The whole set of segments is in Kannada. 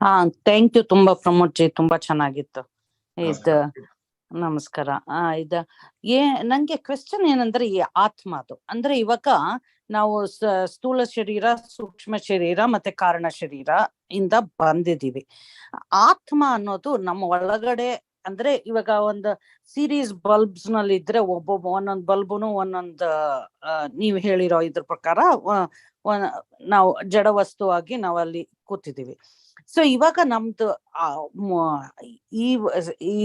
ಹಾ ಥ್ಯಾಂಕ್ ಯು ತುಂಬಾ ಪ್ರಮೋದ್ ಜಿ ತುಂಬಾ ಚೆನ್ನಾಗಿತ್ತು. ಇದ್ ನಮಸ್ಕಾರ. ಇದ ಏ ನಂಗೆ ಕ್ವೆಶ್ಚನ್ ಏನಂದ್ರೆ ಈ ಆತ್ಮದು. ಅಂದ್ರೆ ಇವಾಗ ನಾವು ಸ್ಥೂಲ ಶರೀರ ಸೂಕ್ಷ್ಮ ಶರೀರ ಮತ್ತೆ ಕಾರಣ ಶರೀರ ಇಂದ ಬಂದಿದ್ದೀವಿ. ಆತ್ಮ ಅನ್ನೋದು ನಮ್ಮ ಒಳಗಡೆ ಅಂದ್ರೆ ಇವಾಗ ಒಂದು ಸೀರೀಸ್ ಬಲ್ಬ್ಸ್ನಲ್ಲಿ ಇದ್ರೆ ಒಬ್ಬೊಬ್ಬ ಒಂದೊಂದ್ ಬಲ್ಬುನು ಒಂದೊಂದ್ ನೀವು ಹೇಳಿರೋ ಇದ್ರ ಪ್ರಕಾರ ನಾವು ಜಡ ವಸ್ತುವಾಗಿ ನಾವಲ್ಲಿ ಕೂತಿದೀವಿ ಸೊ ಇವಾಗ ನಮ್ದು ಈ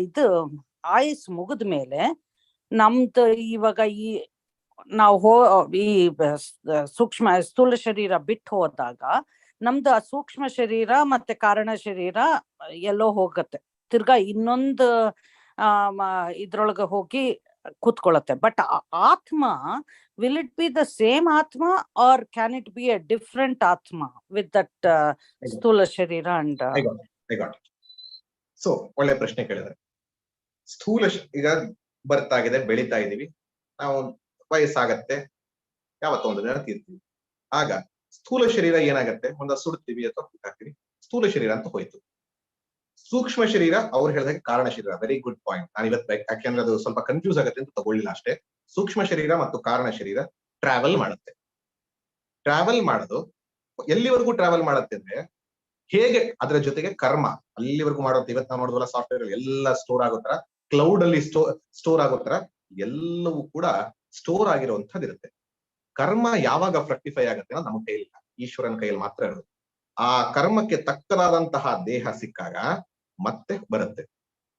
ಇದು ಆಯುಸ್ ಮುಗಿದ ಮೇಲೆ ನಮ್ದು ಇವಾಗ ಈ, ನಾವು ಹೋ, ಈ ಸೂಕ್ಷ್ಮ, ಸ್ಥೂಲ ಶರೀರ ಬಿಟ್ಟು ಹೋದಾಗ ನಮ್ದು ಆ ಸೂಕ್ಷ್ಮ ಶರೀರ ಮತ್ತೆ ಕಾರಣ ಶರೀರ ಎಲ್ಲೋ ಹೋಗತ್ತೆ. ತಿರ್ಗಾ ಇನ್ನೊಂದು, ಆ ಇದ್ರೊಳಗೆ ಹೋಗಿ ಕೂತ್ಕೊಳ್ಳುತ್ತೆ ಬಟ್ ಆತ್ಮ will it be the same ಆತ್ಮ or can it be a different ಆತ್ಮ ವಿತ್ ದಟ್ ಸ್ಥೂಲ ಶರೀರ ಅಂಡ್. ಸೊ ಒಳ್ಳೆ ಪ್ರಶ್ನೆ ಕೇಳಿದ್ರೆ ಸ್ಥೂಲ ಈಗ ಬರ್ತಾ ಇದೆ ಬೆಳಿತಾ ಇದೀವಿ ನಾವು ವಯಸ್ಸಾಗತ್ತೆ. ಯಾವತ್ತೋ ಒಂದು ದಿನ ತೀರ್ತೀವಿ. ಆಗ ಸ್ಥೂಲ ಶರೀರ ಏನಾಗತ್ತೆ? ಒಂದ ಸುಡ್ತೀವಿ ಅಥವಾ ಹಾಕ್ತೀವಿ ಸ್ಥೂಲ ಶರೀರ ಅಂತ ಹೋಯ್ತು. ಸೂಕ್ಷ್ಮ ಶರೀರ ಅವ್ರು ಹೇಳಿದಾಗ ಕಾರಣ ಶರೀರ ವೆರಿ ಗುಡ್ ಪಾಯಿಂಟ್ ನಾನು ಇವತ್ತು ಯಾಕೆಂದ್ರೆ ಅದು ಸ್ವಲ್ಪ ಕನ್ಫ್ಯೂಸ್ ಆಗುತ್ತೆ ಅಂತ ತಗೊಳ್ಳಿಲ್ಲ ಅಷ್ಟೇ. ಸೂಕ್ಷ್ಮ ಶರೀರ ಮತ್ತು ಕಾರಣ ಶರೀರ ಟ್ರಾವೆಲ್ ಮಾಡುತ್ತೆ. ಟ್ರಾವೆಲ್ ಮಾಡೋದು ಎಲ್ಲಿವರೆಗೂ ಟ್ರಾವೆಲ್ ಮಾಡುತ್ತೆ ಅಂದ್ರೆ ಹೇಗೆ ಅದರ ಜೊತೆಗೆ ಕರ್ಮ, ಅಲ್ಲಿವರೆಗೂ ಮಾಡುತ್ತೆ ಇವತ್ತು ನಾವು ನೋಡಿದ್ವಲ್ಲ ಸಾಫ್ಟ್ವೇರ್ ಎಲ್ಲ ಸ್ಟೋರ್ ಆಗೋ ತರ ಕ್ಲೌಡ್ ಅಲ್ಲಿ ಸ್ಟೋರ್ ಸ್ಟೋರ್ ಆಗೋ ತರ ಎಲ್ಲವೂ ಕೂಡ ಸ್ಟೋರ್ ಆಗಿರುವಂತದ್ದು ಇರುತ್ತೆ. ಕರ್ಮ ಯಾವಾಗ ಫ್ರಕ್ಟಿಫೈ ಆಗುತ್ತೆ ಅನ್ನೋದು ನಮ್ಮ ಕೈಯಲ್ಲಿ ಈಶ್ವರನ ಕೈಯಲ್ಲಿ ಮಾತ್ರ ಇರೋದು ಆ ಕರ್ಮಕ್ಕೆ ತಕ್ಕದಾದಂತಹ ದೇಹ ಸಿಕ್ಕಾಗ ಮತ್ತೆ ಬರುತ್ತೆ.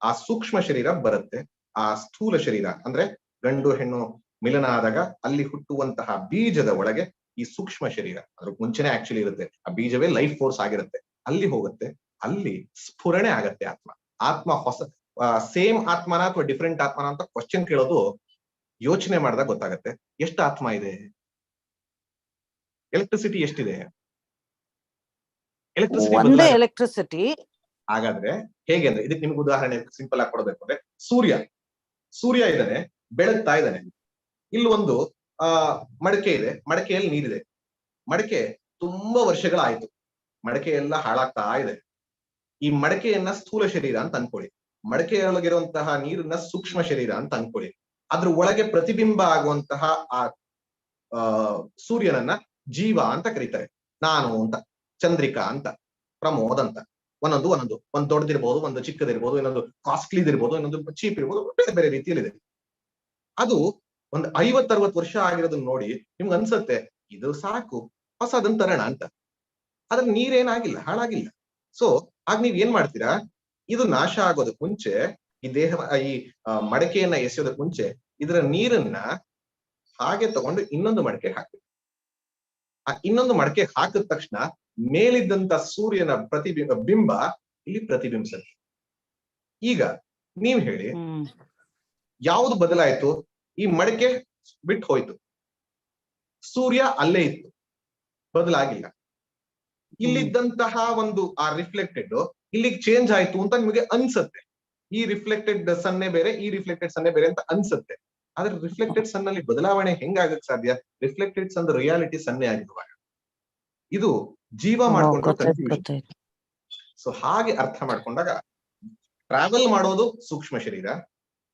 ಆ ಸೂಕ್ಷ್ಮ ಶರೀರ ಬರುತ್ತೆ. ಆ ಸ್ಥೂಲ ಶರೀರ ಅಂದ್ರೆ ಗಂಡು ಹೆಣ್ಣು ಮಿಲನ ಆದಾಗ ಅಲ್ಲಿ ಹುಟ್ಟುವಂತಹ ಬೀಜದ ಒಳಗೆ ಈ ಸೂಕ್ಷ್ಮ ಶರೀರ ಅದ್ರ ಮುಂಚೆನೆ ಆಕ್ಚುಲಿ ಇರುತ್ತೆ. ಆ ಬೀಜವೇ ಲೈಫ್ ಫೋರ್ಸ್ ಆಗಿರುತ್ತೆ. ಅಲ್ಲಿ ಹೋಗುತ್ತೆ. ಅಲ್ಲಿ ಸ್ಫುರಣೆ ಆಗತ್ತೆ ಆತ್ಮ. ಆತ್ಮ ಹೊಸ ಸೇಮ್ ಆತ್ಮನ ಅಥವಾ ಡಿಫ್ರೆಂಟ್ ಆತ್ಮನ ಅಂತ ಕ್ವಶನ್ ಕೇಳೋದು ಯೋಚನೆ ಮಾಡಿದಾಗ ಗೊತ್ತಾಗತ್ತೆ. ಎಷ್ಟು ಆತ್ಮ ಇದೆ? ಎಲೆಕ್ಟ್ರಿಸಿಟಿ ಎಷ್ಟಿದೆ? ಎಲೆಕ್ಟ್ರಿಸಿಟಿ ಹಾಗಾದ್ರೆ ಹೇಗೆ ಅಂದ್ರೆ ಇದಕ್ಕೆ ನಿಮ್ಗೆ ಉದಾಹರಣೆ ಸಿಂಪಲ್ ಆಗಿ ಕೊಡಬೇಕು ಅಂದ್ರೆ ಸೂರ್ಯ. ಸೂರ್ಯ ಇದ್ದಾನೆ, ಬೆಳಗ್ತಾ ಇದ್ದಾನೆ. ಇಲ್ಲಿ ಒಂದು, ಆ, ಮಡಕೆ ಇದೆ, ಮಡಕೆಯಲ್ಲಿ ನೀರಿದೆ. ಮಡಕೆ ತುಂಬಾ ವರ್ಷಗಳಾಯ್ತು. ಮಡಕೆ ಎಲ್ಲ ಹಾಳಾಗ್ತಾ ಇದೆ. ಈ ಮಡಕೆಯನ್ನ ಸ್ಥೂಲ ಶರೀರ ಅಂತ ಅನ್ಕೊಳ್ಳಿ. ಮಡಕೆಯೊಳಗಿರುವಂತಹ ನೀರನ್ನ ಸೂಕ್ಷ್ಮ ಶರೀರ ಅಂತ ಅನ್ಕೊಳ್ಳಿ. ಅದ್ರ ಒಳಗೆ ಪ್ರತಿಬಿಂಬ ಆಗುವಂತಹ ಆ, ಸೂರ್ಯನನ್ನ ಜೀವ ಅಂತ ಕರೀತಾರೆ. ನಾನು ಅಂತ, ಚಂದ್ರಿಕಾ ಅಂತ, ಪ್ರಮೋದ್ ಅಂತ. ಒಂದೊಂದು ಒಂದೊಂದು. ಒಂದ್ ದೊಡ್ಡದಿರ್ಬೋದು, ಒಂದು ಚಿಕ್ಕದಿರ್ಬೋದು, ಇನ್ನೊಂದು ಕಾಸ್ಟ್ಲಿ ಇರ್ಬೋದು ಇನ್ನೊಂದು ಚೀಪ್ ಇರ್ಬೋದು, ಬೇರೆ ಬೇರೆ ರೀತಿಯಲ್ಲಿದೆ ಅದು ಒಂದ್ ಐವತ್ತರವತ್ತು ವರ್ಷ ಆಗಿರೋದನ್ನ ನೋಡಿ ನಿಮ್ಗೆ ಅನ್ಸತ್ತೆ, ಇದು ಸಾಕು, ಹೊಸದನ್ ತರೋಣ ಅಂತ. ಅದ್ರ ನೀರೇನಾಗಿಲ್ಲ, ಹಾಳಾಗಿಲ್ಲ. ಸೊ ಆಗ ನೀವ್ ಏನ್ ಮಾಡ್ತೀರಾ? ಇದು ನಾಶ ಆಗೋದಕ್ ಮುಂಚೆ, ಈ ದೇಹ, ಈ ಮಡಕೆಯನ್ನ ಎಸೆಯೋದಕ್ ಮುಂಚೆ, ಇದರ ನೀರನ್ನ ಹಾಗೆ ತಗೊಂಡು ಇನ್ನೊಂದು ಮಡಕೆ ಹಾಕ್ಬೇಕು. ಆ ಇನ್ನೊಂದು ಮಡಕೆ ಹಾಕಿದ ತಕ್ಷಣ ಮೇಲಿದ್ದಂತ ಸೂರ್ಯನ ಪ್ರತಿಬಿಂಬ ಬಿಂಬ ಇಲ್ಲಿ ಪ್ರತಿಬಿಂಬಿಸುತ್ತೆ. ಈಗ ನೀವ್ ಹೇಳಿ ಯಾವುದು ಬದಲಾಯ್ತು? ಈ ಮಡಕೆ ಬಿಟ್ಟು ಹೋಯ್ತು. ಸೂರ್ಯ ಅಲ್ಲೇ ಇತ್ತು. ಬದಲಾಗಿಲ್ಲ. ಇಲ್ಲಿದ್ದಂತಹ ಒಂದು ಆ ರಿಫ್ಲೆಕ್ಟೆಡ್ ಇಲ್ಲಿ ಚೇಂಜ್ ಆಯ್ತು ಅಂತ ನಿಮಗೆ ಅನ್ಸುತ್ತೆ. ಈ ರಿಫ್ಲೆಕ್ಟೆಡ್ ಸನ್ನೆ ಬೇರೆ ಈ ರಿಫ್ಲೆಕ್ಟೆಡ್ ಸನ್ನೆ ಬೇರೆ ಅಂತ ಅನ್ಸುತ್ತೆ. ಆದ್ರೆ ರಿಫ್ಲೆಕ್ಟೆಡ್ ಸನ್ ಅಲ್ಲಿ ಬದಲಾವಣೆ ಹೆಂಗಾಗಕ್ ಸಾಧ್ಯ? ರಿಫ್ಲೆಕ್ಟೆಡ್ ಸನ್ ರಿಯಾಲಿಟಿ ಸನ್ನೆ ಆಗಿರುವಾಗ. ಇದು ಜೀವ ಮಾಡ್ಕೊಂಡು ಸೊ ಹಾಗೆ ಅರ್ಥ ಮಾಡ್ಕೊಂಡಾಗ ಟ್ರಾವೆಲ್ ಮಾಡೋದು ಸೂಕ್ಷ್ಮ ಶರೀರ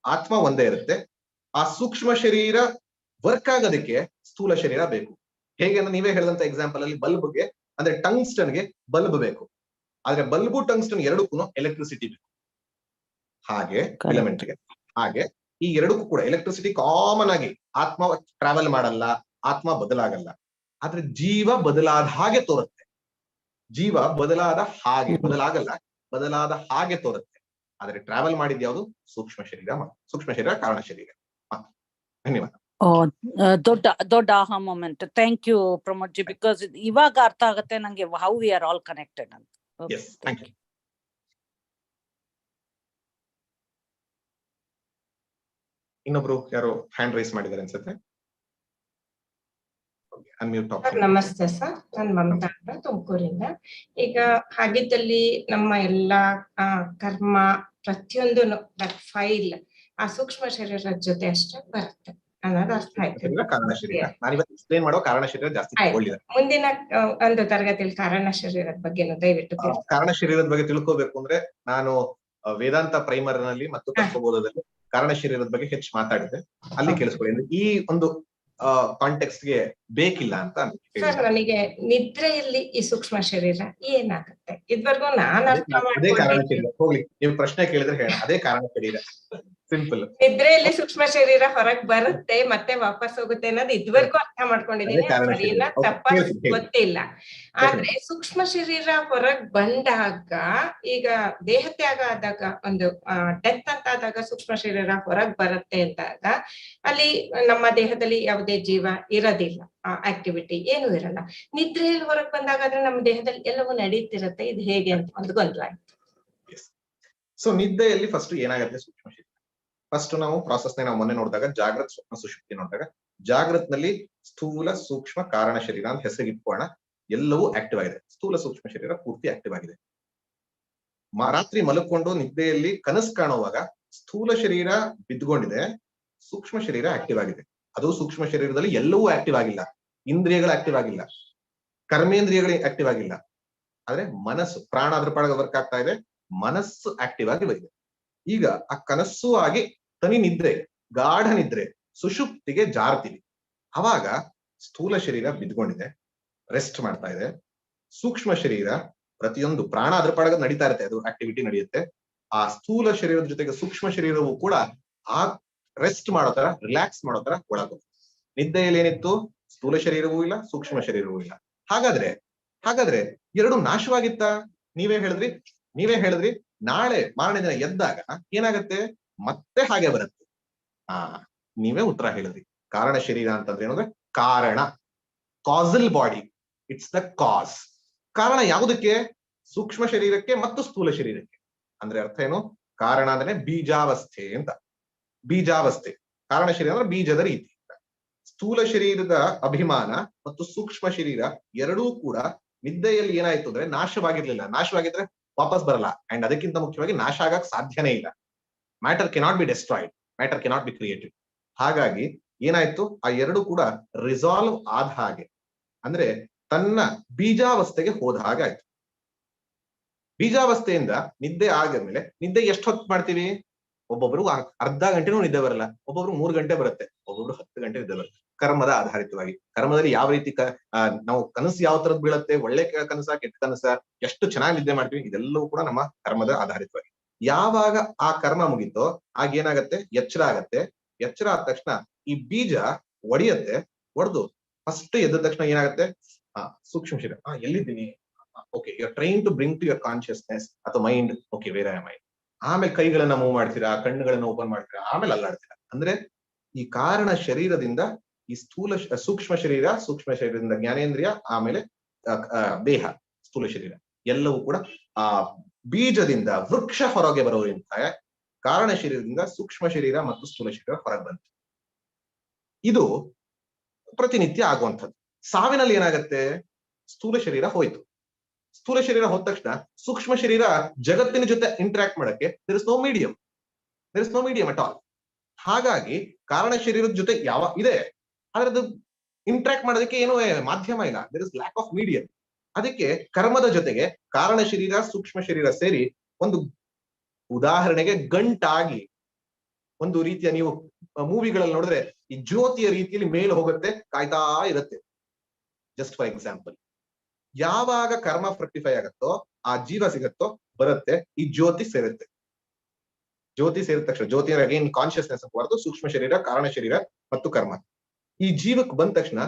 ಆತ್ಮ ಒಂದೇ ಇರುತ್ತೆ. ಆ ಸೂಕ್ಷ್ಮ ಶರೀರ ವರ್ಕ್ ಆಗೋದಕ್ಕೆ ಸ್ಥೂಲ ಶರೀರ ಬೇಕು. ಹೇಗೆ ಅಂದ್ರೆ ನೀವೇ ಹೇಳಿದಂತ ಎಕ್ಸಾಂಪಲ್ ಅಲ್ಲಿ ಬಲ್ಬ್ಗೆ ಅಂದ್ರೆ ಟಂಗ್ಸ್ಟನ್ಗೆ ಬಲ್ಬ್ ಬೇಕು. ಆದ್ರೆ ಬಲ್ಬು ಟಂಗ್ಸ್ಟನ್ ಎರಡಕ್ಕೂ ಎಲೆಕ್ಟ್ರಿಸಿಟಿ ಬೇಕು. ಹಾಗೆ. ಫಿಲಮೆಂಟ್ಗೆ ಹಾಗೆ ಈ ಎರಡಕ್ಕೂ ಕೂಡ ಎಲೆಕ್ಟ್ರಿಸಿಟಿ ಕಾಮನ್ ಆಗಿ ಆತ್ಮ ಟ್ರಾವೆಲ್ ಮಾಡಲ್ಲ ಆತ್ಮ ಬದಲಾಗಲ್ಲ. ಆದ್ರೆ ಜೀವ ಬದಲಾದ ಹಾಗೆ ತೋರುತ್ತೆ. ಜೀವ ಬದಲಾದ ಹಾಗೆ ಬದಲಾಗಲ್ಲ ಬದಲಾದ ಹಾಗೆ ತೋರುತ್ತೆ. ಆದ್ರೆ ಟ್ರಾವೆಲ್ ಮಾಡಿದ್ ಯಾವುದು? ಸೂಕ್ಷ್ಮ ಶರೀರ. ಸೂಕ್ಷ್ಮ ಶರೀರ ಕಾರಣ ಶರೀರ. ಧನ್ಯವಾದ. ದೊಡ್ಡ ದೊಡ್ಡ aha moment thank you Pramod ji because ಇವಾಗ ಅರ್ಥ ಆಗುತ್ತೆ ನಂಗೆ how we are all connected ಅಂತ. ಇನ್ನೊಬ್ರು ಯಾರು ಹ್ಯಾಂಡ್ ರೈಸ್ ಮಾಡಿದ್ದಾರೆ ಅನ್ಸುತ್ತೆ? ಸರ್ ನಮಸ್ತೆ ಸರ್. ನಾನು ಮಮತಾ ಅಂತ ತುಮಕೂರಿಂದ. ಈಗ ಹಾಗಿದ್ದಲ್ಲಿ ನಮ್ಮ ಎಲ್ಲಾ ಕರ್ಮ ಪ್ರತಿಯೊಂದು ಫೈಲ್ ಆ ಸೂಕ್ಷ್ಮ ಶರೀರದ ಜೊತೆ ಅಷ್ಟೇ ಬರುತ್ತೆ ಅನ್ನೋದು ಅರ್ಥ ಆಯ್ತು. ಮುಂದಿನ ಒಂದು ತರಗತಿಯಲ್ಲಿ ಕಾರಣ ಶರೀರದ ಬಗ್ಗೆ ದಯವಿಟ್ಟು. ಕಾರಣ ಶರೀರದ ಬಗ್ಗೆ ತಿಳ್ಕೋಬೇಕು ಅಂದ್ರೆ ನಾನು ವೇದಾಂತ ಪ್ರೈಮರ್ನಲ್ಲಿ ಮತ್ತು ತತ್ವಬೋಧದಲ್ಲಿ ಕಾರಣ ಶರೀರದ ಬಗ್ಗೆ ಹೆಚ್ಚು ಮಾತಾಡಿದೆ ಅಲ್ಲಿ. ಕೇಳಿಸ್ಕೊಳ್ಳಿ. ಈ ಒಂದು ಕಾಂಟೆಕ್ಸ್ಟ್ಗೆ ಬೇಕಿಲ್ಲ ಅಂತ ಸರ್ ನನಗೆ ನಿದ್ರೆಯಲ್ಲಿ ಈ ಸೂಕ್ಷ್ಮ ಶರೀರ ಏನಾಗುತ್ತೆ? ಇದ್ವರೆಗೂ ನಾನು ಅರ್ಥ ಕಾರಣ ಹೋಗ್ಲಿ ನೀವು ಪ್ರಶ್ನೆ ಕೇಳಿದ್ರೆ ಹೇಳ. ಅದೇ ಕಾರಣ ಶರೀರ ಸಿಂಪಲ್ ನಿದ್ರೆಯಲ್ಲಿ ಸೂಕ್ಷ್ಮ ಶರೀರ ಹೊರಗ್ ಬರುತ್ತೆ ಮತ್ತೆ ವಾಪಸ್ ಹೋಗುತ್ತೆ ಅನ್ನೋದು ಇದ್ವರೆಗೂ ಅರ್ಥ ಮಾಡ್ಕೊಂಡಿದ್ದೀನಿ. ಸರಿನ ತಪ್ಪ. ಗೊತ್ತಿಲ್ಲ. ಆದ್ರೆ ಸೂಕ್ಷ್ಮ ಶರೀರ ಹೊರಗ್ ಬಂದಾಗ ಈಗ ದೇಹತ್ಯಾಗ ಆದಾಗ ಒಂದು ಡೆತ್ ಅಂತ ಆದಾಗ ಸೂಕ್ಷ್ಮ ಶರೀರ ಹೊರಗ್ ಬರುತ್ತೆ ಅಂದಾಗ ಅಲ್ಲಿ ನಮ್ಮ ದೇಹದಲ್ಲಿ ಯಾವುದೇ ಜೀವ ಇರೋದಿಲ್ಲ. ಆಕ್ಟಿವಿಟಿ ಏನು ಇರಲ್ಲ. ನಿದ್ರೆಯಲ್ಲಿ ಹೊರಗೆ ಬಂದಾಗ ಆದ್ರೆ ನಮ್ಮ ದೇಹದಲ್ಲಿ ಎಲ್ಲವೂ ನಡೆಯುತ್ತಿರುತ್ತೆ ಇದು ಹೇಗೆ ಅಂತ ಒಂದು ಗೊಂದಲ ಆಯ್ತು. ಸೊ ನಿದ್ದೆಯಲ್ಲಿ ಫಸ್ಟ್ ಏನಾಗುತ್ತೆ ಸೂಕ್ಷ್ಮ ಫಸ್ಟ್ ನಾವು ಪ್ರಾಸೆಸ್ ನಾವು ಮೊನ್ನೆ ನೋಡಿದಾಗ ಜಾಗೃತ್ ಸ್ವಪ್ನ ಸುಶಕ್ತಿ ನೋಡಿದಾಗ ಜಾಗೃತ್ನಲ್ಲಿ ಸ್ಥೂಲ ಸೂಕ್ಷ್ಮ ಕಾರಣ ಶರೀರ ಅಂತ ಹೆಸರಿಟ್ಕೋಣ ಎಲ್ಲವೂ ಆಕ್ಟಿವ್ ಆಗಿದೆ. ಸ್ಥೂಲ ಸೂಕ್ಷ್ಮ ಶರೀರ ಪೂರ್ತಿ ಆಕ್ಟಿವ್ ಆಗಿದೆ. ರಾತ್ರಿ ಮಲಕೊಂಡು ನಿದ್ದೆಯಲ್ಲಿ ಕನಸು ಕಾಣುವಾಗ ಸ್ಥೂಲ ಶರೀರ ಬಿದ್ದುಕೊಂಡಿದೆ. ಸೂಕ್ಷ್ಮ ಶರೀರ ಆಕ್ಟಿವ್ ಆಗಿದೆ. ಅದು ಸೂಕ್ಷ್ಮ ಶರೀರದಲ್ಲಿ ಎಲ್ಲವೂ ಆಕ್ಟಿವ್ ಆಗಿಲ್ಲ. ಇಂದ್ರಿಯಗಳು ಆಕ್ಟಿವ್ ಆಗಿಲ್ಲ. ಕರ್ಮೇಂದ್ರಿಯಗಳು ಆಕ್ಟಿವ್ ಆಗಿಲ್ಲ. ಆದ್ರೆ ಮನಸ್ಸು, ಪ್ರಾಣ ಅದ್ರ ಪಾಡಗ ವರ್ಕ್ ಆಗ್ತಾ ಇದೆ, ಮನಸ್ಸು ಆಕ್ಟಿವ್ ಆಗಿ ಬರಿದೆ ಈಗ ಆ ಕನಸ್ಸು ಆಗಿ ತನಿ ನಿದ್ರೆ, ಗಾಢ ನಿದ್ರೆ, ಸುಷುಪ್ತಿಗೆ ಜಾರ್ತೀವಿ ಅವಾಗ ಸ್ಥೂಲ ಶರೀರ ಬಿದ್ಕೊಂಡಿದೆ ರೆಸ್ಟ್ ಮಾಡ್ತಾ ಇದೆ. ಸೂಕ್ಷ್ಮ ಶರೀರ ಪ್ರತಿಯೊಂದು ಪ್ರಾಣ ಅದ್ರ ಪಾಡಗ ನಡೀತಾ ಇರುತ್ತೆ, ಅದು ಆಕ್ಟಿವಿಟಿ ನಡೆಯುತ್ತೆ. ಆ ಸ್ಥೂಲ ಶರೀರದ ಜೊತೆಗೆ ಸೂಕ್ಷ್ಮ ಶರೀರವು ಕೂಡ ಆ ರೆಸ್ಟ್ ಮಾಡೋ ತರ ರಿಲ್ಯಾಕ್ಸ್ ಮಾಡೋ ತರ ಒಳಗು. ನಿದ್ದೆಯಲ್ಲಿ ಏನಿತ್ತು ಸ್ಥೂಲ ಶರೀರವೂ ಇಲ್ಲ, ಸೂಕ್ಷ್ಮ ಶರೀರವೂ ಇಲ್ಲ. ಹಾಗಾದ್ರೆ ಹಾಗಾದ್ರೆ ಎರಡು ನಾಶವಾಗಿತ್ತ? ನೀವೇ ಹೇಳಿದ್ರಿ? ನೀವೇ ಹೇಳಿದ್ರಿ? ನಾಳೆ, ಮಾರನೇ ದಿನ ಎದ್ದಾಗ ಏನಾಗತ್ತೆ? ಮತ್ತೆ ಹಾಗೆ ಬರುತ್ತೆ. ಆ, ನೀವೇ ಉತ್ತರ ಹೇಳಿದ್ರಿ. ಕಾರಣ ಶರೀರ ಅಂತಂದ್ರೆ ಏನಂದ್ರೆ ಕಾರಣ. Causal body it's the cause ಕಾರಣ ಯಾವುದಕ್ಕೆ? ಸೂಕ್ಷ್ಮ ಶರೀರಕ್ಕೆ ಮತ್ತು ಸ್ಥೂಲ ಶರೀರಕ್ಕೆ. ಅಂದ್ರೆ ಅರ್ಥ ಏನು? ಕಾರಣ ಅಂದ್ರೆ ಬೀಜಾವಸ್ಥೆ ಅಂತ. ಬೀಜಾವಸ್ಥೆ. ಕಾರಣ ಶರೀರ ಅಂದ್ರೆ ಬೀಜದ ರೀತಿ. ಸ್ಥೂಲ ಶರೀರದ ಅಭಿಮಾನ ಮತ್ತು ಸೂಕ್ಷ್ಮ ಶರೀರ ಎರಡೂ ಕೂಡ ನಿದ್ದೆಯಲ್ಲಿ ಏನಾಯ್ತು ಅಂದ್ರೆ ನಾಶವಾಗಿರ್ಲಿಲ್ಲ. ನಾಶವಾಗಿದ್ರೆ ವಾಪಸ್ ಬರಲ್ಲ. ಅಂಡ್ ಅದಕ್ಕಿಂತ ಮುಖ್ಯವಾಗಿ ನಾಶ ಆಗಕ್ ಸಾಧ್ಯನೇ ಇಲ್ಲ. Matter cannot be destroyed matter cannot be created ಹಾಗಾಗಿ ಏನಾಯ್ತು? ಆ ಎರಡು ಕೂಡ ರಿಸಾಲ್ವ್ ಆದ ಹಾಗೆ. ಅಂದ್ರೆ ತನ್ನ ಬೀಜಾವಸ್ಥೆಗೆ ಹೋದ ಹಾಗೆ ಆಯ್ತು. ಬೀಜಾವಸ್ಥೆಯಿಂದ ನಿದ್ದೆ ಆದ್ಮೇಲೆ ನಿದ್ದೆ ಎಷ್ಟು ಹೊತ್ತು ಮಾಡ್ತೀವಿ? ಒಬ್ಬೊಬ್ರು ಅರ್- ಅರ್ಧ ಗಂಟೆನೂ ನಿದ್ದೆ ಬರಲ್ಲ. ಒಬ್ಬೊಬ್ರು ಮೂರ್ ಗಂಟೆ ಬರುತ್ತೆ. ಒಬ್ಬೊಬ್ರು ಹತ್ತು ಗಂಟೆ ನಿದ್ದೆ ಬರುತ್ತೆ. ಕರ್ಮದ ಆಧಾರಿತವಾಗಿ. ಕರ್ಮದಲ್ಲಿ ಯಾವ ರೀತಿ ನಾವು ಕನಸು ಯಾವ ತರದ್ ಬೀಳತ್ತೆ, ಒಳ್ಳೆ ಕನಸ, ಕೆಟ್ಟ ಕನಸ, ಎಷ್ಟು ಚೆನ್ನಾಗಿ ನಿದ್ದೆ ಮಾಡ್ತೀವಿ, ಇದೆಲ್ಲವೂ ಕೂಡ ನಮ್ಮ ಕರ್ಮದ ಆಧಾರಿತವಾಗಿ. ಯಾವಾಗ ಆ ಕರ್ಮ ಮುಗಿತೋ, ಆಗ ಏನಾಗತ್ತೆ? ಎಚ್ಚರ ಆಗತ್ತೆ. ಎಚ್ಚರ ಆದ ತಕ್ಷಣ ಈ ಬೀಜ ಒಡೆಯತ್ತೆ, ಒಡೆದು ಫಸ್ಟ್ ಎದ್ದ ತಕ್ಷಣ ಏನಾಗತ್ತೆ? ಹಾ ಸೂಕ್ಷ್ಮ ಶರೀರ. ಆ, ಎಲ್ಲಿದ್ದೀನಿ? Okay you train to bring to your consciousness ಅಥವಾ mind okay where I mind ಆಮೇಲೆ ಕೈಗಳನ್ನ ಮೂವ್ ಮಾಡ್ತೀರಾ, ಕಣ್ಣುಗಳನ್ನ ಓಪನ್ ಮಾಡ್ತೀರಾ, ಆಮೇಲೆ ಅಲ್ಲಾಡ್ತೀರಾ? ಅಂದ್ರೆ ಈ ಕಾರಣ ಶರೀರದಿಂದ, ಈ ಸ್ಥೂಲ ಸೂಕ್ಷ್ಮ ಶರೀರ, ಸೂಕ್ಷ್ಮ ಶರೀರದಿಂದ ಜ್ಞಾನೇಂದ್ರಿಯ, ಆಮೇಲೆ ದೇಹ, ಸ್ಥೂಲ ಶರೀರ, ಎಲ್ಲವೂ ಕೂಡ ಆ ಬೀಜದಿಂದ ವೃಕ್ಷ ಹೊರಗೆ ಬರೋದ್ರಿಂದ ಕಾರಣ ಶರೀರದಿಂದ ಸೂಕ್ಷ್ಮ ಶರೀರ ಮತ್ತು ಸ್ಥೂಲ ಶರೀರ ಹೊರಗೆ ಬಂತು. ಇದು ಪ್ರತಿನಿತ್ಯ ಆಗುವಂಥದ್ದು. ಸಾವಿನಲ್ಲಿ ಏನಾಗತ್ತೆ? ಸ್ಥೂಲ ಶರೀರ ಹೋಯ್ತು. ಸ್ಥೂಲ ಶರೀರ ಹೋದ ತಕ್ಷಣ ಸೂಕ್ಷ್ಮ ಶರೀರ ಜಗತ್ತಿನ ಜೊತೆ ಇಂಟರಾಕ್ಟ್ ಮಾಡಕ್ಕೆ there is no medium there is no medium at all ಹಾಗಾಗಿ ಕಾರಣ ಶರೀರದ ಜೊತೆ ಯಾವ ಇದೆ ಆದ್ರೆ ಅದು ಇಂಟ್ರಾಕ್ಟ್ ಮಾಡೋದಕ್ಕೆ ಏನು ಮಾಧ್ಯಮ ಇಲ್ಲ. There is lack of medium ಅದಕ್ಕೆ ಕರ್ಮದ ಜೊತೆಗೆ ಕಾರಣ ಶರೀರ, ಸೂಕ್ಷ್ಮ ಶರೀರ ಸೇರಿ ಒಂದು ಉದಾಹರಣೆಗೆ ಗಂಟಾಗಿ ಒಂದು ರೀತಿಯ ನೀವು ಮೂವಿಗಳಲ್ಲಿ ನೋಡಿದ್ರೆ ಈ ಜ್ಯೋತಿಯ ರೀತಿಯಲ್ಲಿ ಮೇಲೆ ಹೋಗುತ್ತೆ, ಕಾಯ್ತಾ ಇರುತ್ತೆ. ಜಸ್ಟ್ ಫಾರ್ ಎಕ್ಸಾಂಪಲ್ ಯಾವಾಗ ಕರ್ಮ ಫ್ರಕ್ಟಿಫೈ ಆಗತ್ತೋ ಆ ಜೀವ ಸಿಗತ್ತೋ ಬರುತ್ತೆ ಈ ಜ್ಯೋತಿ ಸೇರುತ್ತೆ. ಜ್ಯೋತಿ ಸೇರಿದ ತಕ್ಷಣ ಜ್ಯೋತಿ ಅಗೇನ್ ಕಾನ್ಶಿಯಸ್ನೆಸ್ ಬರೋದು ಸೂಕ್ಷ್ಮ ಶರೀರ ಕಾರಣ ಶರೀರ ಮತ್ತು ಕರ್ಮ. ಈ ಜೀವಕ್ಕೆ ಬಂದ ತಕ್ಷಣ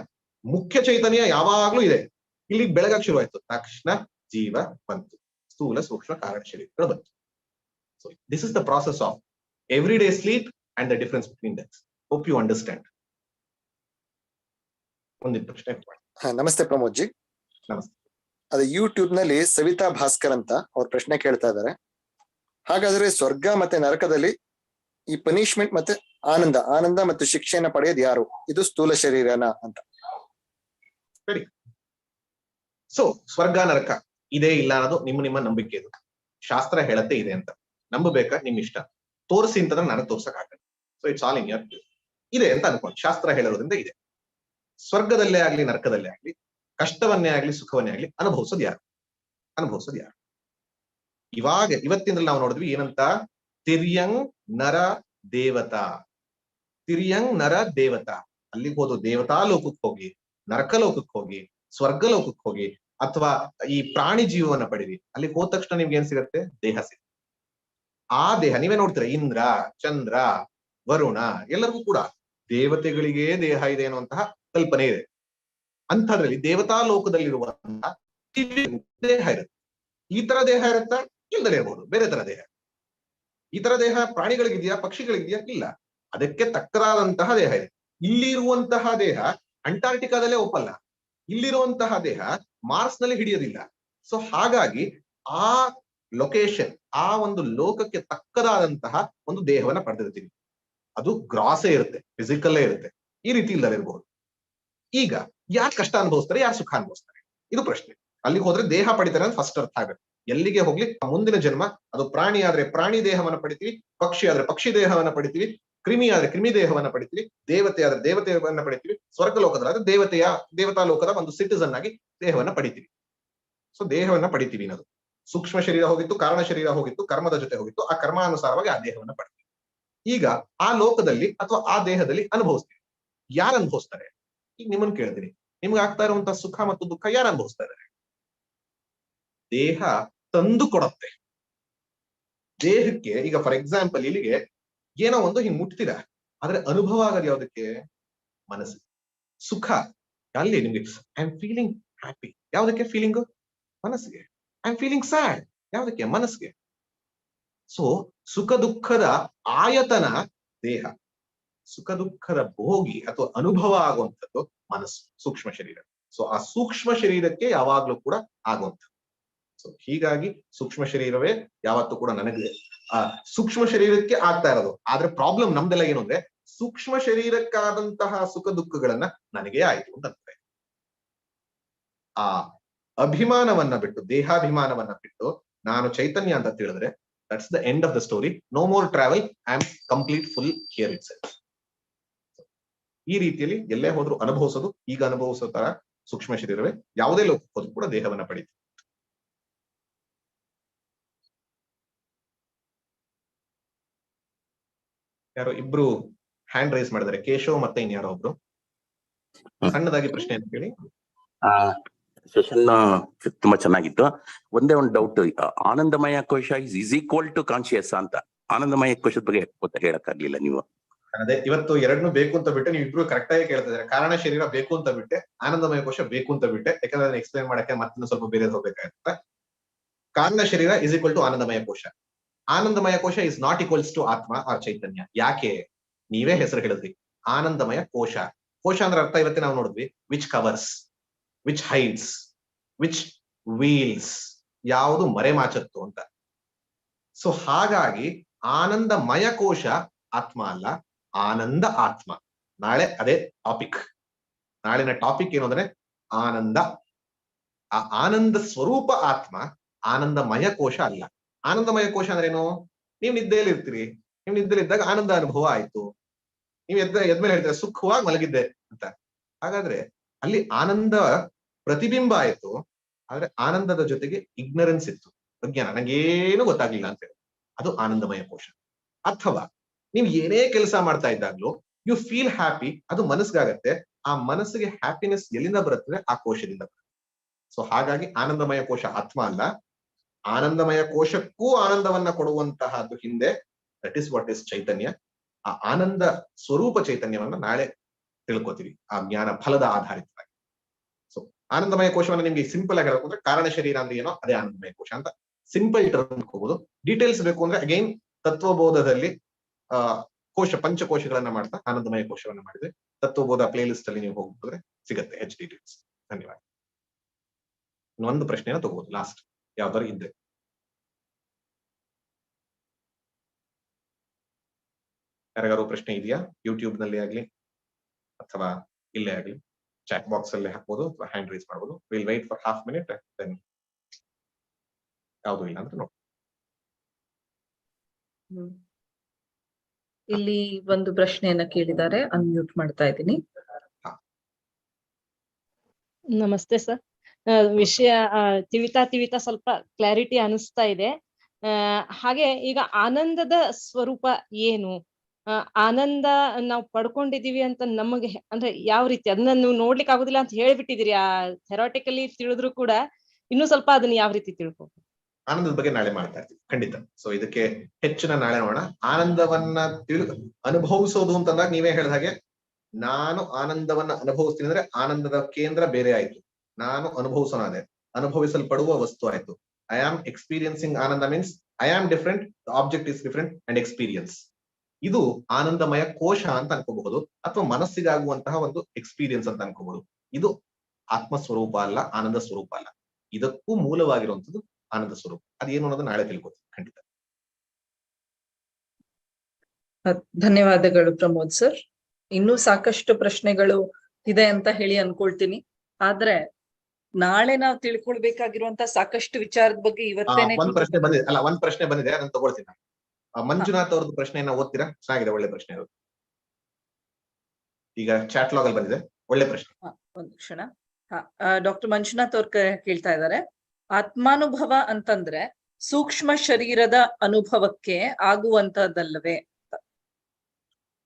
ಮುಖ್ಯ ಚೈತನ್ಯ ಯಾವಾಗ್ಲೂ ಇದೆ. ಇಲ್ಲಿ ಬೆಳಗಕ್ ಶುರುವಾಯ್ತು. ತಕ್ಷಣ ಜೀವ ಬಂತು. ಸ್ಥೂಲ ಸೂಕ್ಷ್ಮ ಕಾರಣ ಶರೀರಗಳು ಬಂತು. So this is the process of every day sleep and the difference between that hope you understand ಒಂದಿನ ಪ್ರಶ್ನೆ. ಹಾ, ನಮಸ್ತೆ ಪ್ರಮೋದ್ ಜಿ ನಮಸ್ತೆ. ಅದು ಯೂಟ್ಯೂಬ್ನಲ್ಲಿ ಸವಿತಾ ಭಾಸ್ಕರ್ ಅಂತ ಅವ್ರ ಪ್ರಶ್ನೆ ಕೇಳ್ತಾ ಇದ್ದಾರೆ ಹಾಗಾದ್ರೆ ಸ್ವರ್ಗ ಮತ್ತೆ ನರಕದಲ್ಲಿ ಈ ಪನಿಷ್ಮೆಂಟ್ ಮತ್ತೆ ಆನಂದ ಆನಂದ ಮತ್ತು ಶಿಕ್ಷೆಯನ್ನ ಪಡೆಯೋದು ಯಾರು? ಇದು ಸ್ಥೂಲ ಶರೀರನ ಅಂತ. ಸರಿ. ಸೊ ಸ್ವರ್ಗ, ನರಕ ಇದೆ ಇಲ್ಲ ಅನ್ನೋದು ನಿಮ್ಮ ನಿಮ್ಮ ನಂಬಿಕೆ ಇದು. ಶಾಸ್ತ್ರ ಹೇಳತ್ತೆ ಇದೆ ಅಂತ. ನಂಬಬೇಕಾ? ನಿಮ್ ಇಷ್ಟ. ತೋರಿಸಿ ಅಂತ ನಾನು ತೋರ್ಸಕ್ ಆಗಲ್ಲ so it's all in your ಇದೆ ಅಂತ ಅನ್ಕೊಂಡು, ಶಾಸ್ತ್ರ ಹೇಳೋದ್ರಿಂದ ಇದೆ. ಸ್ವರ್ಗದಲ್ಲೇ ಆಗ್ಲಿ, ನರಕದಲ್ಲೇ ಆಗ್ಲಿ ಕಷ್ಟವನ್ನೇ ಆಗ್ಲಿ, ಸುಖವನ್ನೇ ಆಗ್ಲಿ ಅನುಭವಿಸೋದು ಯಾರು? ಅನುಭವಿಸೋದು ಯಾರು? ಇವಾಗ ಇವತ್ತಿನಲ್ಲಿ ನಾವು ನೋಡಿದ್ವಿ ಏನಂತ? ತಿರ್ಯಂಗ್ ನರ ದೇವತಾ. ತಿರ್ಯಂಗ್ ನರ ದೇವತಾ. ಅಲ್ಲಿಗೆ ಹೋದ ದೇವತಾ ಲೋಕಕ್ಕೆ ಹೋಗಿ ನರಕ ಲೋಕಕ್ಕೆ ಹೋಗಿ ಸ್ವರ್ಗ ಲೋಕಕ್ಕೆ ಹೋಗಿ ಅಥವಾ ಈ ಪ್ರಾಣಿ ಜೀವವನ್ನ ಪಡೀರಿ. ಅಲ್ಲಿಗೆ ಹೋದ ತಕ್ಷಣ ನಿಮ್ಗೆ ಏನ್ ಸಿಗತ್ತೆ? ದೇಹ ಸಿಗುತ್ತೆ. ಆ ದೇಹ, ನೀವೇ ನೋಡ್ತೀರಾ, ಇಂದ್ರ, ಚಂದ್ರ, ವರುಣ ಎಲ್ಲರಿಗೂ ಕೂಡ ದೇವತೆಗಳಿಗೆ ದೇಹ ಇದೆ ಅನ್ನುವಂತಹ ಕಲ್ಪನೆ ಇದೆ. ಅಂಥದ್ರಲ್ಲಿ ದೇವತಾ ಲೋಕದಲ್ಲಿರುವಂತಹ ದೇಹ ಇರುತ್ತೆ. ಈ ತರ ದೇಹ ಇರುತ್ತಾ? ಇಲ್ದಲೇ ಇರಬಹುದು ಬೇರೆ ತರ ದೇಹ. ಈ ತರ ದೇಹ ಪ್ರಾಣಿಗಳಿಗಿದೆಯಾ? ಪಕ್ಷಿಗಳಿಗಿದೆಯಾ? ಇಲ್ಲ. ಅದಕ್ಕೆ ತಕ್ಕದಾದಂತಹ ದೇಹ ಇದೆ. ಇಲ್ಲಿ ಇರುವಂತಹ ದೇಹ ಅಂಟಾರ್ಟಿಕಾದಲ್ಲೇ ಒಪ್ಪಲ್ಲ. ಇಲ್ಲಿರುವಂತಹ ದೇಹ ಮಾರ್ಸ್ನಲ್ಲಿ ಹಿಡಿಯೋದಿಲ್ಲ. ಸೊ ಹಾಗಾಗಿ ಆ ಲೊಕೇಶನ್, ಆ ಒಂದು ಲೋಕಕ್ಕೆ ತಕ್ಕದಾದಂತಹ ಒಂದು ದೇಹವನ್ನ ಪಡೆದಿರ್ತೀವಿ ಅದು ಗ್ರಾಸೇ ಇರುತ್ತೆ. ಫಿಸಿಕಲ್ಲೇ ಇರುತ್ತೆ. ಈ ರೀತಿ ಇಲ್ಲದಿರಬಹುದು ಈಗ ಯಾರು ಕಷ್ಟ ಅನುಭವಿಸ್ತಾರೆ, ಯಾರು ಸುಖ ಅನುಭವಿಸ್ತಾರೆ? ಇದು ಪ್ರಶ್ನೆ. ಅಲ್ಲಿಗೆ ಹೋದ್ರೆ ದೇಹ ಪಡಿತಾರೆ ಅಂತ ಫಸ್ಟ್ ಅರ್ಥ ಆಗುತ್ತೆ. ಎಲ್ಲಿಗೆ ಹೋಗ್ಲಿ, ಮುಂದಿನ ಜನ್ಮ, ಅದು ಪ್ರಾಣಿ ಆದ್ರೆ ಪ್ರಾಣಿ ದೇಹವನ್ನ ಪಡಿತೀವಿ, ಪಕ್ಷಿ ಆದ್ರೆ ಪಕ್ಷಿ ದೇಹವನ್ನ ಪಡಿತೀವಿ, ಕ್ರಿಮಿ ಆದ್ರೆ ಕ್ರಿಮಿ ದೇಹವನ್ನ ಪಡಿತೀವಿ, ದೇವತೆ ಆದ್ರೆ ದೇವತೆಯನ್ನು ಪಡಿತೀವಿ ಸ್ವರ್ಗ ಲೋಕದಲ್ಲಿ ದೇವತೆಯ, ದೇವತಾ ಲೋಕದ ಒಂದು ಸಿಟಿಸನ್ ಆಗಿ ದೇಹವನ್ನ ಪಡಿತೀವಿ. ಸೊ ದೇಹವನ್ನ ಪಡಿತೀವಿ ಅನ್ನೋದು ಸೂಕ್ಷ್ಮ ಶರೀರ ಹೋಗಿತ್ತು, ಕಾರಣ ಶರೀರ ಹೋಗಿತ್ತು, ಕರ್ಮದ ಜೊತೆ ಹೋಗಿತ್ತು, ಆ ಕರ್ಮಾನುಸಾರವಾಗಿ ಆ ದೇಹವನ್ನ ಪಡಿತೀವಿ. ಈಗ ಆ ಲೋಕದಲ್ಲಿ ಅಥವಾ ಆ ದೇಹದಲ್ಲಿ ಅನುಭವಿಸ್ತೀವಿ. ಯಾರು ಅನುಭವಿಸ್ತಾರೆ? ಈಗ ನಿಮ್ಮನ್ನು ಕೇಳ್ತೀನಿ. ನಿಮ್ಗೆ ಆಗ್ತಾ ಇರುವಂತಹ ಸುಖ ಮತ್ತು ದುಃಖ ಯಾರು ಅನುಭವಿಸ್ತಾ ಇದ್ದಾರೆ ದೇಹ ತಂದು ಕೊಡತ್ತೆ. ದೇಹಕ್ಕೆ ಈಗ ಫಾರ್ ಎಕ್ಸಾಂಪಲ್ ಇಲ್ಲಿಗೆ ಏನೋ ಒಂದು ಹಿಂಗ್ ಮುಟ್ತೀರ ಆದ್ರೆ ಅನುಭವ ಆಗೋದು ಯಾವ್ದಕ್ಕೆ? ಮನಸ್ಸು. ಸುಖ. ಅಲ್ಲಿ ನಿಮ್ಗೆ ಐ ಆಮ್ ಫೀಲಿಂಗ್ ಹ್ಯಾಪಿ ಯಾವ್ದಕ್ಕೆ ಫೀಲಿಂಗ್ ಮನಸ್ಸಿಗೆ. ಐ ಆಮ್ ಫೀಲಿಂಗ್ ಸ್ಯಾಡ್ ಯಾವ್ದಕ್ಕೆ? ಮನಸ್ಸಿಗೆ. ಸೊ ಸುಖ ದುಃಖದ ಆಯತನ ದೇಹ. ಸುಖ ದುಃಖದ ಭೋಗಿ ಅಥವಾ ಅನುಭವ ಆಗುವಂಥದ್ದು ಮನಸ್ಸು, ಸೂಕ್ಷ್ಮ ಶರೀರ. ಸೊ ಆ ಸೂಕ್ಷ್ಮ ಶರೀರಕ್ಕೆ ಯಾವಾಗ್ಲೂ ಕೂಡ ಆಗುವಂಥದ್ದು. ಸೊ ಹೀಗಾಗಿ ಸೂಕ್ಷ್ಮ ಶರೀರವೇ ಯಾವತ್ತೂ ಕೂಡ ನನಗೆ, ಆ ಸೂಕ್ಷ್ಮ ಶರೀರಕ್ಕೆ ಆಗ್ತಾ ಇರೋದು. ಆದ್ರೆ ಪ್ರಾಬ್ಲಮ್ ನಮ್ದೆಲ್ಲ ಏನು ಅಂದ್ರೆ, ಸೂಕ್ಷ್ಮ ಶರೀರಕ್ಕಾದಂತಹ ಸುಖ ದುಃಖಗಳನ್ನ ನನಗೆ ಆಯ್ತು ಅಂತ ಅಂತಾರೆ ಆ ಅಭಿಮಾನವನ್ನ ಬಿಟ್ಟು, ದೇಹಾಭಿಮಾನವನ್ನ ಬಿಟ್ಟು ನಾನು ಚೈತನ್ಯ ಅಂತ ತಿಳಿದ್ರೆ that's the end of the story no more travel I am complete full here it ಈ ರೀತಿಯಲ್ಲಿ ಎಲ್ಲೇ ಹೋದ್ರು ಅನುಭವಿಸೋದು ಈಗ ಅನುಭವಿಸೋ ತರ ಸೂಕ್ಷ್ಮ ಶರೀರವೇ ಯಾವುದೇ ಲೋಕ ಹೋದ್ರು ಕೂಡ ದೇಹವನ್ನ ಪಡೀತು ಯಾರೋ ಇಬ್ರು ಹ್ಯಾಂಡ್ ರೈಸ್ ಮಾಡಿದ್ದಾರೆ. ಕೇಶವ್ ಮತ್ತೆ ಇನ್ಯಾರೋ ಒಬ್ರು? ಸಣ್ಣದಾಗಿ ಪ್ರಶ್ನೆ ಅಂತ ಕೇಳಿ. ಆ ಸೆಷನ್ ತುಂಬಾ ಚೆನ್ನಾಗಿತ್ತು. ಒಂದೇ ಒಂದು ಡೌಟ್ ಆನಂದಮಯ ಕೋಶ is is equal to conscious ಅಂತ. ಆನಂದಮಯ ಕೋಶದ ಬಗ್ಗೆ ಹೇಳಕ್ ಆಗ್ಲಿಲ್ಲ ನೀವು. ಅದೇ ಇವತ್ತು ಎರಡನ್ನೂ ಬೇಕು ಅಂತ ಬಿಟ್ಟೆ ನೀವು ಇಬ್ರು ಕರೆಕ್ಟ್ ಆಗಿ ಕೇಳ್ತಾ ಇದ್ದಾರೆ. ಕಾರಣ ಶರೀರ ಬೇಕು ಅಂತ ಬಿಟ್ಟೆ, ಆನಂದಮಯ ಕೋಶ ಬೇಕು ಅಂತ ಬಿಟ್ಟೆ, ಯಾಕಂದ್ರೆ ಅದನ್ನ ಎಕ್ಸ್ಪ್ಲೈನ್ ಮಾಡಕ್ಕೆ ಮತ್ತೆ ಸ್ವಲ್ಪ ಬೇರೆ ಹೋಗ್ಬೇಕಾಗುತ್ತೆ ಕಾರಣ ಶರೀರ ಇಸ್ ಈಕ್ವಲ್ ಟು ಆನಂದಮಯ ಕೋಶ. ಆನಂದಮಯ ಕೋಶ ಇಸ್ ನಾಟ್ ಈಕ್ವಲ್ಸ್ ಟು ಆತ್ಮ ಆರ್ ಚೈತನ್ಯ. ಯಾಕೆ? ನೀವೇ ಹೆಸರು ಹೇಳಿದ್ರಿ. ಆನಂದಮಯ ಕೋಶ. ಕೋಶ ಅಂದ್ರೆ ಅರ್ಥ ಇವತ್ತೆ ನಾವು ನೋಡಿದ್ವಿ. Which covers which hides which veils ಯಾವುದು ಮರೆಮಾಚತ್ತು ಅಂತ. ಸೊ ಹಾಗಾಗಿ ಆನಂದಮಯ ಕೋಶ ಆತ್ಮ ಅಲ್ಲ ಆನಂದ ಆತ್ಮ. ನಾಳೆ ಅದೇ ಟಾಪಿಕ್ ನಾಳಿನ ಟಾಪಿಕ್ ಏನು ಅಂದ್ರೆ ಆನಂದ. ಆ ಆನಂದ ಸ್ವರೂಪ ಆತ್ಮ, ಆನಂದಮಯ ಕೋಶ ಅಲ್ಲ. ಆನಂದಮಯ ಕೋಶ ಅಂದ್ರೆ ಏನು? ನೀವು ನಿದ್ದೆಯಲ್ಲಿ ಇರ್ತೀರಿ. ನೀವು ನಿದ್ದೆಯಲ್ಲಿ ಇದ್ದಾಗ ಆನಂದ ಅನುಭವ ಆಯ್ತು. ನೀವು ಎದ್ದ, ಎದ್ಮೇಲೆ ಹೇಳ್ತೀರ, ಸುಖವಾಗಿ ಮಲಗಿದ್ದೆ ಅಂತ. ಹಾಗಾದ್ರೆ ಅಲ್ಲಿ ಆನಂದ ಪ್ರತಿಬಿಂಬ ಆಯ್ತು. ಆದ್ರೆ ಆನಂದದ ಜೊತೆಗೆ ಇಗ್ನರೆನ್ಸ್ ಇತ್ತು. ಅಜ್ಞಾನ ನನಗೇನು ಗೊತ್ತಾಗ್ಲಿಲ್ಲ ಅಂತ ಹೇಳಿ. ಅದು ಆನಂದಮಯ ಕೋಶ. ಅಥವಾ ನೀವು ಏನೇ ಕೆಲಸ ಮಾಡ್ತಾ ಇದ್ದಾಗ್ಲೂ ಯು ಫೀಲ್ ಹ್ಯಾಪಿ ಅದು ಮನಸ್ಸಿಗಾಗತ್ತೆ ಆ ಮನಸ್ಸಿಗೆ ಹ್ಯಾಪಿನೆಸ್ ಎಲ್ಲಿಂದ ಬರುತ್ತದೆ ಆ ಕೋಶದಿಂದ ಬರುತ್ತೆ. ಸೊ ಹಾಗಾಗಿ ಆನಂದಮಯ ಕೋಶ ಆತ್ಮ ಅಲ್ಲ. ಆನಂದಮಯ ಕೋಶಕ್ಕೂ ಆನಂದವನ್ನ ಕೊಡುವಂತಹದ್ದು ಹಿಂದೆ ದಟ್ ಇಸ್ ವಾಟ್ ಇಸ್ ಚೈತನ್ಯ. ಆ ಆನಂದ ಸ್ವರೂಪ ಚೈತನ್ಯವನ್ನ ನಾಳೆ ತಿಳ್ಕೊತೀವಿ. ಆ ಜ್ಞಾನ ಫಲದ ಆಧಾರಿತವಾಗಿ. ಸೊ ಆನಂದಮಯ ಕೋಶವನ್ನ ನಿಮ್ಗೆ ಸಿಂಪಲ್ ಆಗಿ ಹೇಳಬೇಕು ಅಂದ್ರೆ ಕಾರಣ ಶರೀರ ಅಂದ್ರೆ ಏನೋ ಅದೇ ಆನಂದಮಯ ಕೋಶ ಅಂತ. ಸಿಂಪಲ್ ಟರ್ಮ್ ಹೋಗ್ಬೋದು ಡೀಟೇಲ್ಸ್ ಬೇಕು ಅಂದ್ರೆ ಅಗೈನ್ ತತ್ವಬೋಧದಲ್ಲಿ ಆ, ಕೋಶ ಪಂಚಕೋಶಗಳನ್ನ ಮಾಡ್ತಾ ಆನಂದಮಯ ಕೋಶವನ್ನ ಮಾಡಿದ್ರೆ ತತ್ವಬೋಧ ಪ್ಲೇಲಿಸ್ಟ್ ಅಲ್ಲಿ ನೀವು ಹೋಗ್ಬೋದ್ರೆ ಸಿಗುತ್ತೆ ಹೆಚ್ ಡೀಟೇಲ್ಸ್ ಧನ್ಯವಾದ. ಇನ್ನೊಂದು ಪ್ರಶ್ನೆನ ತಗೋಬಹುದು ಲಾಸ್ಟ್ ಯಾವ್ದಾರು ಇದ್ರೆ. ಯಾರಿಗಾರು ಪ್ರಶ್ನೆ ಇದೆಯಾ? ಯೂಟ್ಯೂಬ್ನಲ್ಲಿ ಆಗ್ಲಿ ಅಥವಾ ಇಲ್ಲೇ ಆಗ್ಲಿ. ಚಾಟ್ ಬಾಕ್ಸ್ ಅಲ್ಲಿ ಹಾಕ್ಬೋದು ಅಥವಾ ಹ್ಯಾಂಡ್ ರೈಸ್ ಮಾಡ್ಬೋದು. Will wait for half minute then ಯಾವುದು ಇಲ್ಲ ಅಂತ ನೋಡಿ ಇಲ್ಲಿ ಒಂದು ಪ್ರಶ್ನೆಯನ್ನ ಕೇಳಿದ್ದಾರೆ ಅನ್ಮ್ಯೂಟ್ ಮಾಡ್ತಾ ಇದ್ದೀನಿ. ನಮಸ್ತೆ ಸರ್. ವಿಷಯ ತಿವಿತಾ ತಿವಿತಾ ಸ್ವಲ್ಪ ಕ್ಲಾರಿಟಿ ಅನಿಸ್ತಾ ಇದೆ. ಆ, ಹಾಗೆ ಈಗ ಆನಂದದ ಸ್ವರೂಪ ಏನು? ಆ, ಆನಂದ ನಾವು ಪಡ್ಕೊಂಡಿದೀವಿ ಅಂತ ನಮಗೆ ಅಂದ್ರೆ ಯಾವ ರೀತಿ? ಅದನ್ನ ನೀವು ನೋಡ್ಲಿಕ್ಕೆ ಆಗುದಿಲ್ಲ ಅಂತ ಹೇಳ್ಬಿಟ್ಟಿದಿರಿ ಆ ಥೆರಾಟಿಕಲಿ ತಿಳಿದ್ರು ಕೂಡ ಇನ್ನೂ ಸ್ವಲ್ಪ ಅದನ್ನ ಯಾವ ರೀತಿ ತಿಳ್ಕೊಬೇಕು? ಆನಂದದ ಬಗ್ಗೆ ನಾಳೆ ಮಾಡ್ತಾ ಇರ್ತೀವಿ, ಖಂಡಿತ. ಸೊ ಇದಕ್ಕೆ ಹೆಚ್ಚಿನ ನಾಳೆ ನೋಡೋಣ. ಆನಂದವನ್ನ ತಿಳಿ, ಅನುಭವಿಸೋದು ಅಂತಂದಾಗ ನೀವೇ ಹೇಳಿದ ಹಾಗೆ, ನಾನು ಆನಂದವನ್ನ ಅನುಭವಿಸ್ತೀನಿ ಅಂದ್ರೆ ಆನಂದದ ಕೇಂದ್ರ ಬೇರೆ ಆಯ್ತು. ನಾನು ಅನುಭವಿಸೋನಾದೆ ಅನುಭವಿಸಲ್ಪಡುವ ವಸ್ತು ಆಯ್ತು. I am experiencing Ananda means I am different object is different and experience ಇದು ಆನಂದಮಯ ಕೋಶ ಅಂತ ಅನ್ಕೋಬಹುದು, ಅಥವಾ ಮನಸ್ಸಿಗಾಗುವಂತಹ ಒಂದು ಎಕ್ಸ್ಪೀರಿಯನ್ಸ್ ಅಂತ ಅನ್ಕೋಬಹುದು. ಇದು ಆತ್ಮ ಸ್ವರೂಪ ಅಲ್ಲ, ಆನಂದ ಸ್ವರೂಪ ಅಲ್ಲ. ಇದಕ್ಕೂ ಮೂಲವಾಗಿರುವಂತದ್ದು ಆನಂದ ಸ್ವರೂಪ. ಅದೇನು ಅನ್ನೋದು ನಾಳೆ ತಿಳ್ಕೊತೀವಿ ಖಂಡಿತ. ಧನ್ಯವಾದಗಳು ಪ್ರಮೋದ್ ಸರ್. ಇನ್ನೂ ಸಾಕಷ್ಟು ಪ್ರಶ್ನೆಗಳು ಇದೆ ಅಂತ ಹೇಳಿ ಅನ್ಕೊಳ್ತೀನಿ. ಆದ್ರೆ ನಾಳೆ ನಾವು ತಿಳ್ಕೊಳ್ಬೇಕಾಗಿರುವಂತ ಸಾಕಷ್ಟು ವಿಚಾರದ ಬಗ್ಗೆ ಇವತ್ತೇನೆ ಒಂದ್ ಪ್ರಶ್ನೆ ಬಂದಿದೆ. ಅಲ್ಲ ಒಂದ್ ಪ್ರಶ್ನೆ ಬಂದಿದೆ. ಅದನ್ನ ತಗೊಳ್ತೀನಿ ಮಂಜುನಾಥ್ ಅವ್ರದ್ದು ಪ್ರಶ್ನೆಯನ್ನ ಓದ್ತೀರಾ? ಚೆನ್ನಾಗಿದೆ ಒಳ್ಳೆ ಪ್ರಶ್ನೆ ಅದು. ಈಗ ಚಾಟ್ ಲಾಗ್ ಅಲ್ಲಿ ಬಂದಿದೆ. ಒಳ್ಳೆ ಪ್ರಶ್ನೆ. ಒಂದು ಕ್ಷಣ. ಡಾಕ್ಟರ್ ಮಂಜುನಾಥ್ ಅವ್ರ ಕೇಳ್ತಾ ಇದ್ದಾರೆ. ಆತ್ಮಾನುಭವ ಅಂತಂದ್ರೆ ಸೂಕ್ಷ್ಮ ಶರೀರದ ಅನುಭವಕ್ಕೆ ಆಗುವಂತದ್ದಲ್ಲವೇ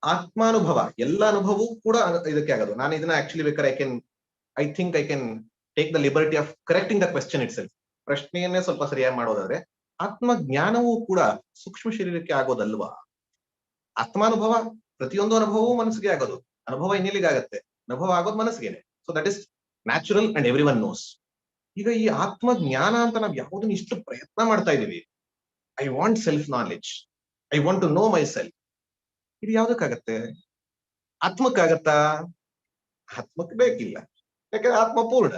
ಆತ್ಮಾನುಭವ, ಎಲ್ಲ ಅನುಭವವೂ ಕೂಡ ಇದಕ್ಕೆ ಆಗೋದು. ನಾನು ಇದನ್ನ ಆಕ್ಚುಲಿ ಬೇಕಾದ್ರೆ I can I think I can take the liberty of correcting the question itself ಪ್ರಶ್ನೆಯನ್ನೇ ಸ್ವಲ್ಪ ಸರಿಯಾಗಿ ಮಾಡೋದಾದ್ರೆ ಆತ್ಮ ಜ್ಞಾನವೂ ಕೂಡ ಸೂಕ್ಷ್ಮ ಶರೀರಕ್ಕೆ ಆಗೋದಲ್ವಾ? ಆತ್ಮಾನುಭವ, ಪ್ರತಿಯೊಂದು ಅನುಭವವೂ ಮನಸ್ಸಿಗೆ ಆಗೋದು. ಅನುಭವ ಇನ್ನೆಲ್ಲಿಗೆ ಆಗತ್ತೆ ಅನುಭವ ಆಗೋದು ಮನಸ್ಸಿಗೆನೆ. So that is natural and every one knows ಈಗ ಈ ಆತ್ಮ ಜ್ಞಾನ ಅಂತ ನಾವು ಯಾವುದನ್ನ ಇಷ್ಟು ಪ್ರಯತ್ನ ಮಾಡ್ತಾ ಇದೀವಿ I want self knowledge I want to know myself ಇದು ಯಾವ್ದಕ್ಕಾಗತ್ತೆ? ಆತ್ಮಕ್ಕಾಗತ್ತಾ? ಆತ್ಮಕ್ಕೆ ಬೇಕಿಲ್ಲ. ಯಾಕಂದ್ರೆ ಆತ್ಮ ಪೂರ್ಣ.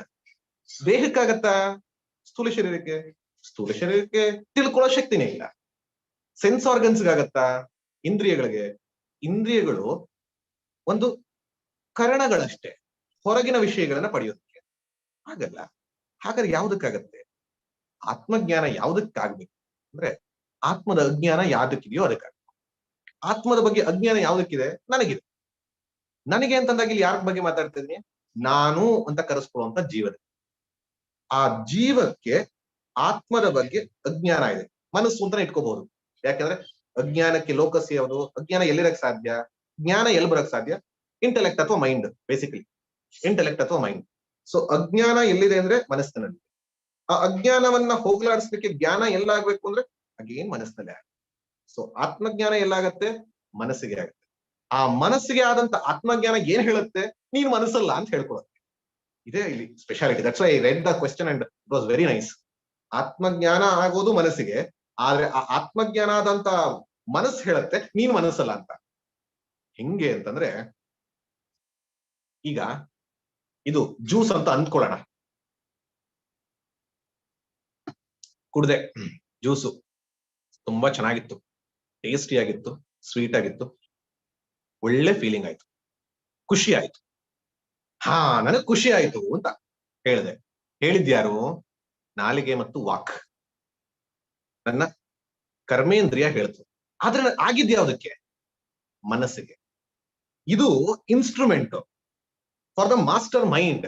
ದೇಹಕ್ಕಾಗತ್ತಾ? ಸ್ಥೂಲ ಶರೀರಕ್ಕೆ? ಸ್ಥೂಲ ಶರೀರಕ್ಕೆ ತಿಳ್ಕೊಳ್ಳೋ ಶಕ್ತಿನೇ ಇಲ್ಲ. ಸೆನ್ಸ್ ಆರ್ಗನ್ಸ್ಗಾಗತ್ತಾ ಇಂದ್ರಿಯಗಳಿಗೆ. ಇಂದ್ರಿಯಗಳು ಒಂದು ಕರಣಗಳಷ್ಟೇ. ಹೊರಗಿನ ವಿಷಯಗಳನ್ನ ಪಡೆಯೋದಕ್ಕೆ. ಆಗಲ್ಲ ಹಾಗಾದ್ರೆ ಯಾವ್ದಕ್ಕಾಗತ್ತೆ? ಆತ್ಮಜ್ಞಾನ ಯಾವ್ದಕ್ಕಾಗ್ಬೇಕು? ಅಂದ್ರೆ ಆತ್ಮದ ಅಜ್ಞಾನ ಯಾವ್ದಕ್ಕಿದೆಯೋ ಅದಕ್ಕಾಗಬೇಕು. ಆತ್ಮದ ಬಗ್ಗೆ ಅಜ್ಞಾನ ಯಾವ್ದಕ್ಕಿದೆ? ನನಗಿದೆ. ನನಗೆ ಅಂತಂದಾಗ ಇಲ್ಲಿ ಯಾರ ಬಗ್ಗೆ ಮಾತಾಡ್ತಾ ನಾನು ಅಂತ ಕರೆಸ್ಕೊಳ್ಳುವಂತ ಜೀವನ ಆ ಜೀವಕ್ಕೆ ಆತ್ಮದ ಬಗ್ಗೆ ಅಜ್ಞಾನ ಇದೆ. ಮನಸ್ಸು ಅಂತ ಇಟ್ಕೋಬಹುದು. ಯಾಕಂದ್ರೆ ಅಜ್ಞಾನಕ್ಕೆ ಲೋಕಸ್ ಯಾವುದು? ಅಜ್ಞಾನ ಎಲ್ಲಿರಕ್ ಸಾಧ್ಯ? ಜ್ಞಾನ ಎಲ್ಲಿ ಬರಕ್ ಸಾಧ್ಯ? ಇಂಟೆಲೆಕ್ಟ್ ಅಥವಾ ಮೈಂಡ್ ಬೇಸಿಕಲಿ ಇಂಟೆಲೆಕ್ಟ್ ಅಥವಾ ಮೈಂಡ್ ಸೊ ಅಜ್ಞಾನ ಎಲ್ಲಿದೆ ಅಂದ್ರೆ ಮನಸ್ಸಿನಲ್ಲಿ. ಆ ಅಜ್ಞಾನವನ್ನ ಹೋಗ್ಲಾಡಿಸ್ಲಿಕ್ಕೆ ಜ್ಞಾನ ಎಲ್ಲಾಗ್ಬೇಕು ಅಂದ್ರೆ ಅಗೇನ್ ಮನಸ್ಸಿನಲ್ಲಿ ಆಗುತ್ತೆ ಸೊ ಆತ್ಮಜ್ಞಾನ ಎಲ್ಲಾಗತ್ತೆ? ಮನಸ್ಸಿಗೆ ಆಗುತ್ತೆ. ಆ ಮನಸ್ಸಿಗೆ ಆದಂತ ಆತ್ಮಜ್ಞಾನ ಏನ್ ಹೇಳುತ್ತೆ? ನೀನ್ ಮನಸ್ಸಲ್ಲ ಅಂತ ಹೇಳ್ಕೊಳತ್ತೆ ಇದೇ ಇಲ್ಲಿ speciality that's I read the question and it was very nice ಆತ್ಮಜ್ಞಾನ ಆಗೋದು ಮನಸ್ಸಿಗೆ, ಆದ್ರೆ ಆ ಆತ್ಮಜ್ಞಾನ ಆದಂತ ಮನಸ್ಸು ಹೇಳುತ್ತೆ, ನೀನ್ ಮನಸ್ಸಲ್ಲ ಅಂತ. ಹೆಂಗೆ ಅಂತಂದ್ರೆ, ಈಗ ಇದು ಜ್ಯೂಸ್ ಅಂತ ಅಂದ್ಕೊಳ್ಳೋಣ. ಕುಡ್ದೆ. ಜ್ಯೂಸು ತುಂಬಾ ಚೆನ್ನಾಗಿತ್ತು. ಟೇಸ್ಟಿ ಆಗಿತ್ತು ಸ್ವೀಟ್ ಆಗಿತ್ತು. ಒಳ್ಳೆ ಫೀಲಿಂಗ್ ಆಯ್ತು. ಖುಷಿ ಆಯ್ತು. ಹಾ, ನನಗ್ ಖುಷಿ ಆಯ್ತು ಅಂತ ಹೇಳಿದೆ. ಹೇಳಿದ್ಯಾರು? ನಾಲಿಗೆ ಮತ್ತು ವಾಕ್. ನನ್ನ ಕರ್ಮೇಂದ್ರಿಯ ಹೇಳ್ತು. ಆದ್ರೆ ಆಗಿದ್ಯಾವುದಕ್ಕೆ ಮನಸ್ಸಿಗೆ. ಇದು instrument for the master mind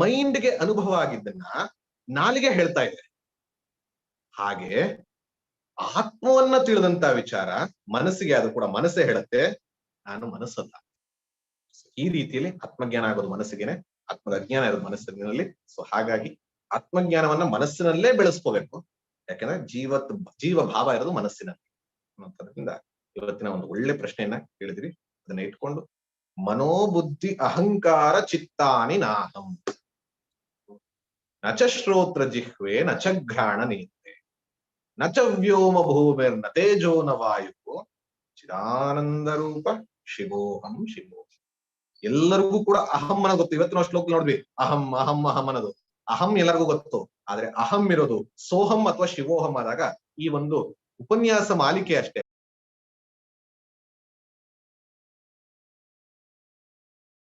ಮೈಂಡ್ಗೆ ಅನುಭವ ಆಗಿದ್ದನ್ನ ನಾಲಿಗೆ ಹೇಳ್ತಾ ಇದೆ ಹಾಗೆ ಆತ್ಮವನ್ನ ತಿಳಿದಂತ ವಿಚಾರ ಮನಸ್ಸಿಗೆ ಅದು ಕೂಡ ಮನಸ್ಸೇ ಹೇಳುತ್ತೆ. ನಾನು ಮನಸ್ಸಲ್ಲ. ಈ ರೀತಿಯಲ್ಲಿ ಆತ್ಮಜ್ಞಾನ ಆಗೋದು ಮನಸ್ಸಿಗೆನೆ, ಆತ್ಮದ ಅಜ್ಞಾನ ಇರೋದು ಮನಸ್ಸಿನಲ್ಲಿ. ಸೊ ಹಾಗಾಗಿ ಆತ್ಮಜ್ಞಾನವನ್ನ ಮನಸ್ಸಿನಲ್ಲೇ ಬೆಳೆಸ್ಕೋಬೇಕು. ಯಾಕಂದ್ರೆ ಜೀವತ್ ಜೀವ ಭಾವ ಇರೋದು ಮನಸ್ಸಿನಲ್ಲಿ. ಅನ್ನೋದ್ರಿಂದ ಇವತ್ತಿನ ಒಂದು ಒಳ್ಳೆ ಪ್ರಶ್ನೆಯನ್ನ ಕೇಳಿದ್ರಿ. ಅದನ್ನ ಇಟ್ಕೊಂಡು ಮನೋಬುದ್ಧಿ ಅಹಂಕಾರ ಚಿತ್ತಾನಿ ನಾಹಂ. ನಚ ಶ್ರೋತ್ರ ಜಿಹ್ವೆ ನಚ ಘ್ರಾಣ ನೇತ್ರೆ. ನಚ ವ್ಯೋಮ ಭೂಮಿರ್ನ ತೇಜೋ ನ ವಾಯು ಚಿದಾನಂದ ರೂಪ, ಶಿವೋಹಂ ಶಿವೋ ಎಲ್ಲರಿಗೂ ಕೂಡ ಅಹಂ ಅನ್ನೋ ಗೊತ್ತು. ಇವತ್ತಿನ ಶ್ಲೋಕ ನೋಡ್ವಿ ಅಹಂ ಅಹಂ ಅಹಂ ಅನ್ನೋದು. ಅಹಂ ಎಲ್ಲರಿಗೂ ಗೊತ್ತು. ಆದ್ರೆ ಅಹಂ ಇರೋದು ಸೋಹಂ ಅಥವಾ ಶಿವೋಹಂ ಆದಾಗ ಈ ಒಂದು ಉಪನ್ಯಾಸ ಮಾಲಿಕೆ ಅಷ್ಟೇ.